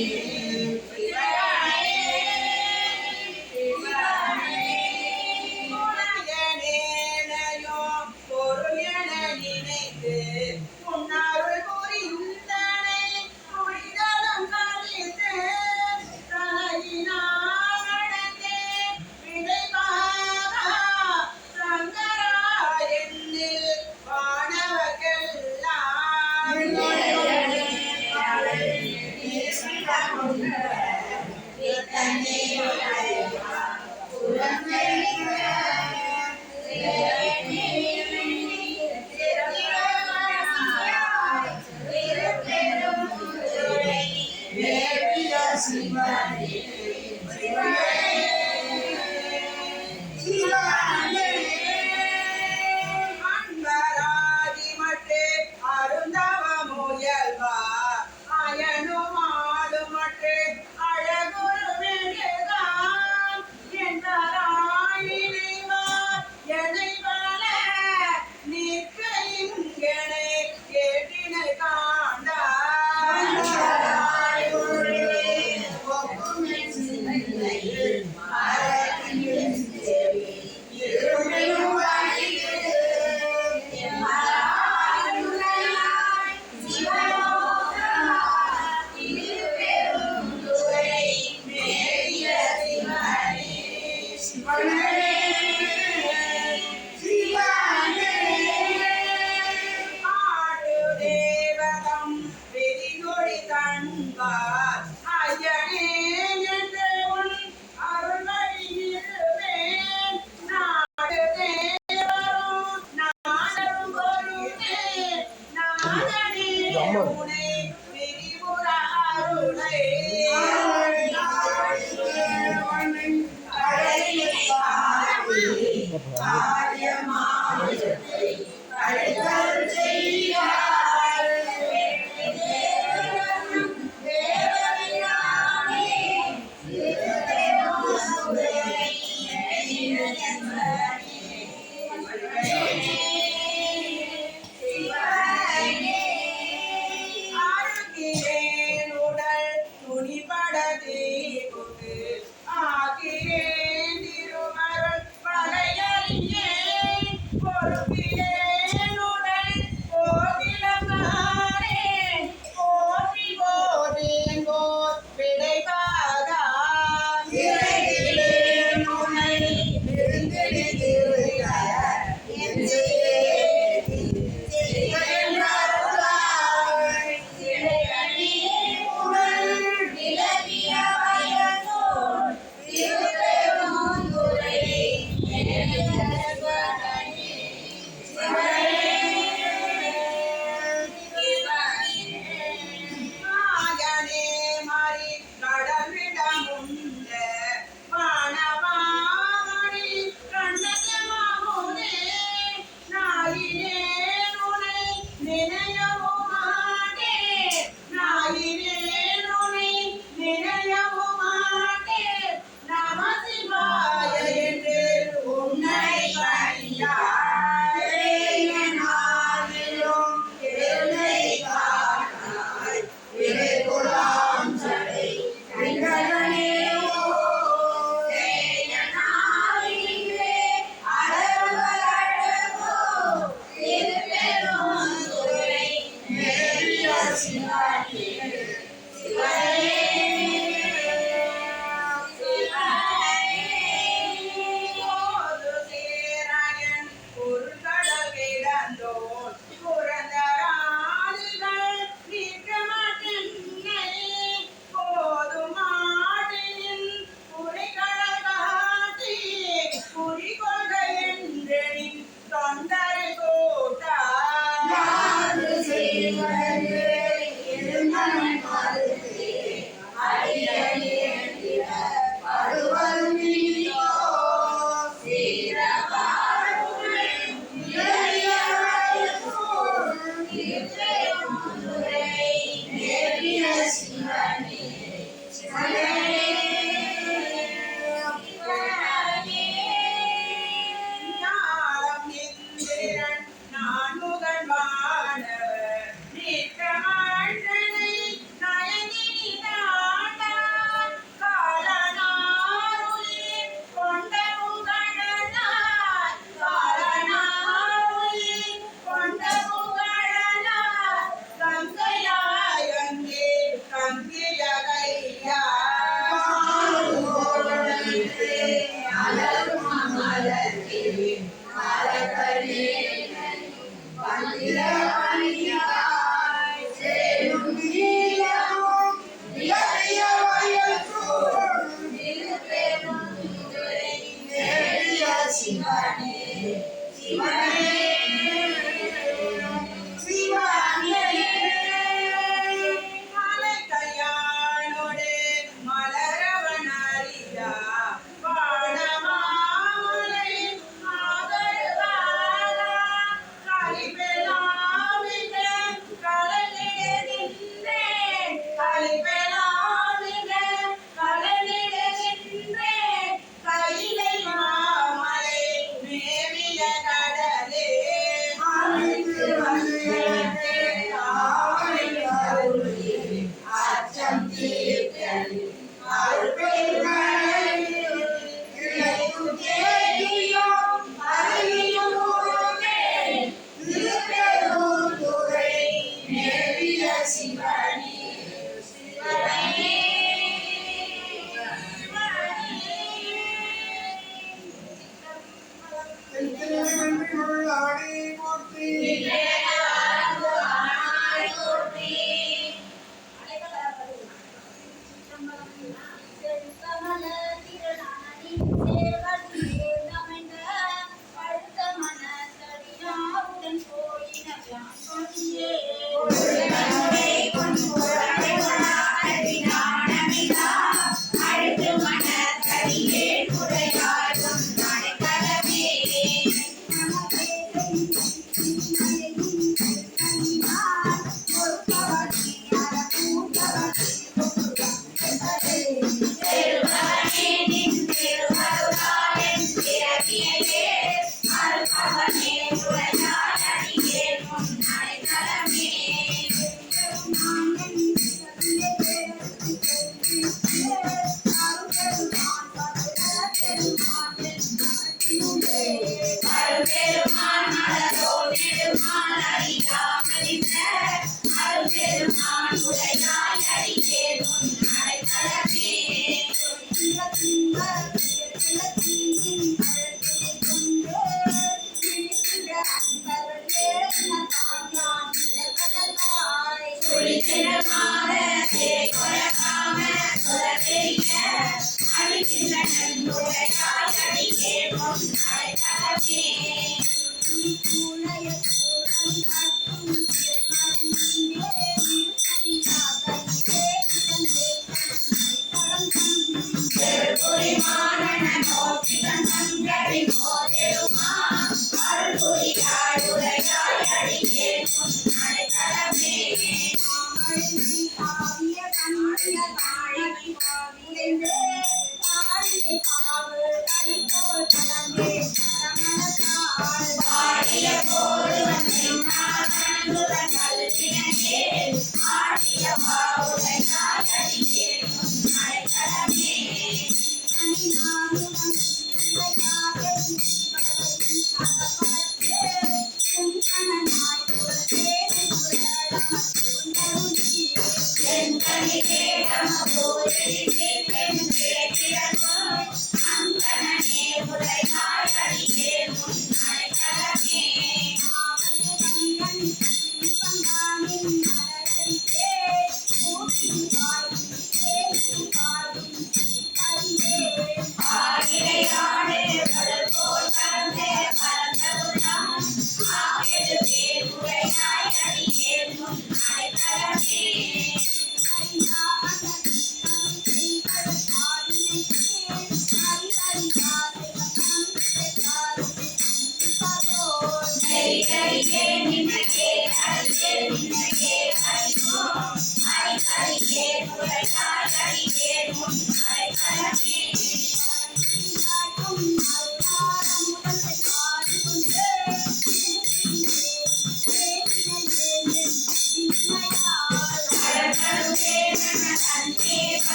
Thank you. Amém. Bye. Para mí. ஒரு அழுத்து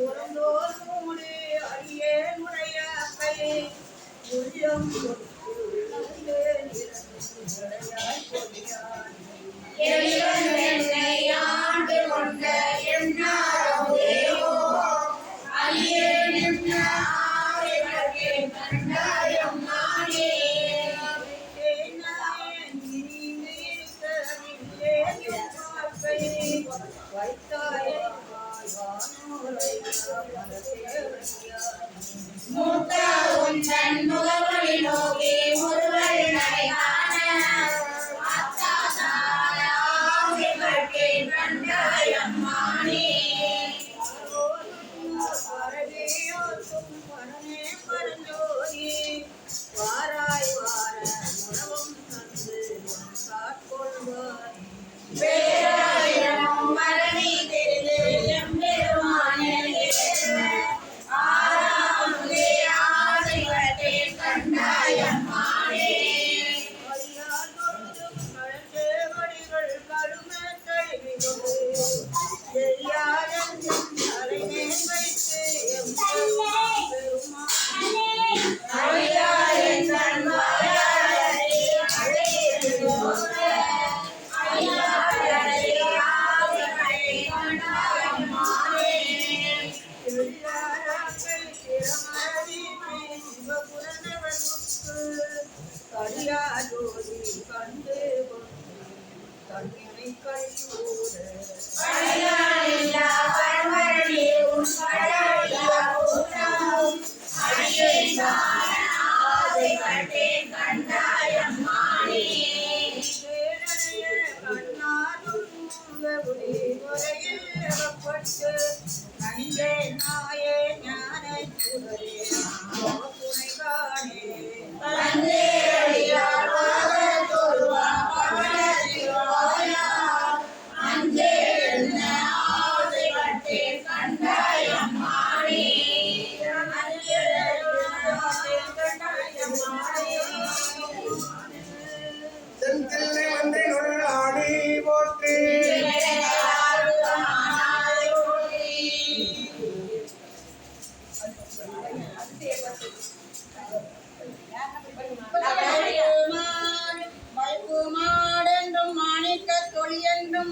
குறந்தோடு அடியே முறைய உள்ளம் கொண்டு say, no, தொழியென்றும்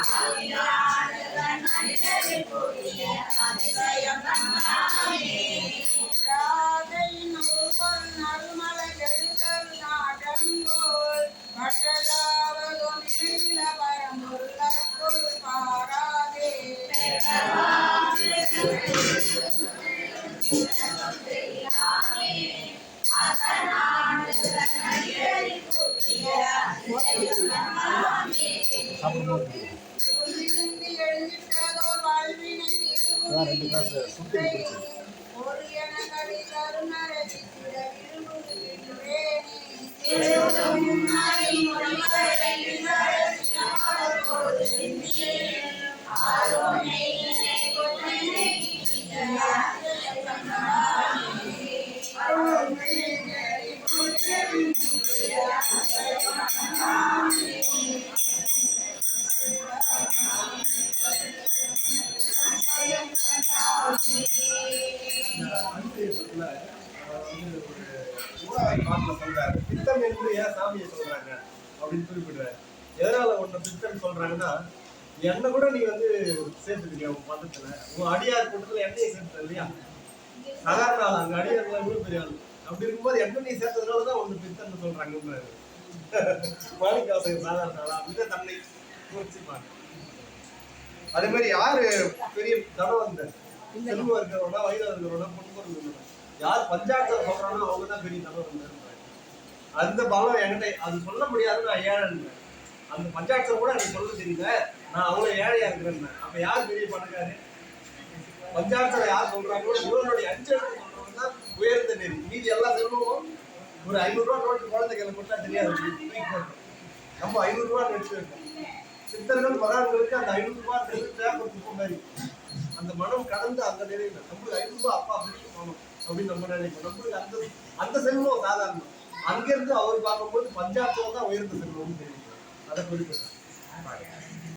தன்னோடு நிலாவை அப்படின்னு குறிப்பிடுறாரு. எதனால ஒண்ணு பித்தம் சொல்றாங்கன்னா என்ன கூட நீ வந்து சேர்த்துக்கிறியா உன் மதத்துல உன் அடியார் கூட்டத்துல என்னையும் சேர்த்துட்ட இல்லையா? சாதாரண ஆள்? அங்க அடியார்ல இவ்வளவு பெரிய ஆள்? அப்படி இருக்கும்போது என்ன நீ சேர்த்ததுனாலதான் ஒண்ணு பித்தம்னு சொல்றாங்கன்றாரு. மாணிக்காசன் சாதாரண ஆளா? அப்படின்னு தன்னை குறிச்சுப்பாங்க அதே மாதிரி யாரு பெரிய தனவந்தர்? செல்வம் இருக்கிறவனா வயிறு இருக்கிறவனா பொண்ணு இருக்கிறவனா யார் பஞ்சாயத்துல சொல்றானோ அவங்க தான் பெரிய தனவந்தர் அந்த பலம் என்கிட்ட அது சொல்ல முடியாது நான் ஏழைன்னு அந்த பஞ்சாயத்துல கூட எனக்கு சொல்ல தெரியல நான் அவ்வளோ ஏழையா இருக்கிறேன் அப்ப யார் பெரிய பணக்காரு? பஞ்சாயத்துல யார் சொல்றாங்களோ இவருடைய அஞ்சு எழுத்து சொல்றவங்க தான் உயர்ந்த நெறி மீதி எல்லாம் செல்வமும் ஒரு ஐநூறு ரூபா நோட்டு குழந்தை கையில கொடுத்தா தெரியாது. நம்ம ஐநூறு ரூபா எடுத்து வைப்போம் சித்தர்கள் வராங்களுக்கு அந்த ஐநூறு ரூபாய் பேப்பர் குப்பை மாதிரி. அந்த மனம் கடந்து அந்த நிலையில நம்மளுக்கு ஐநூறு அப்பா அப்படின்னு போகணும் அப்படின்னு நம்ம நினைப்போம். நம்மளுக்கு அந்த அந்த செல்வம் சாதாரணம். அங்கிருந்து அவர் பார்க்கும்போது பஞ்சாப்ல தான் உயர்ந்து செல்வம்னு தெரியும். அதை குறிப்பிட்டேன்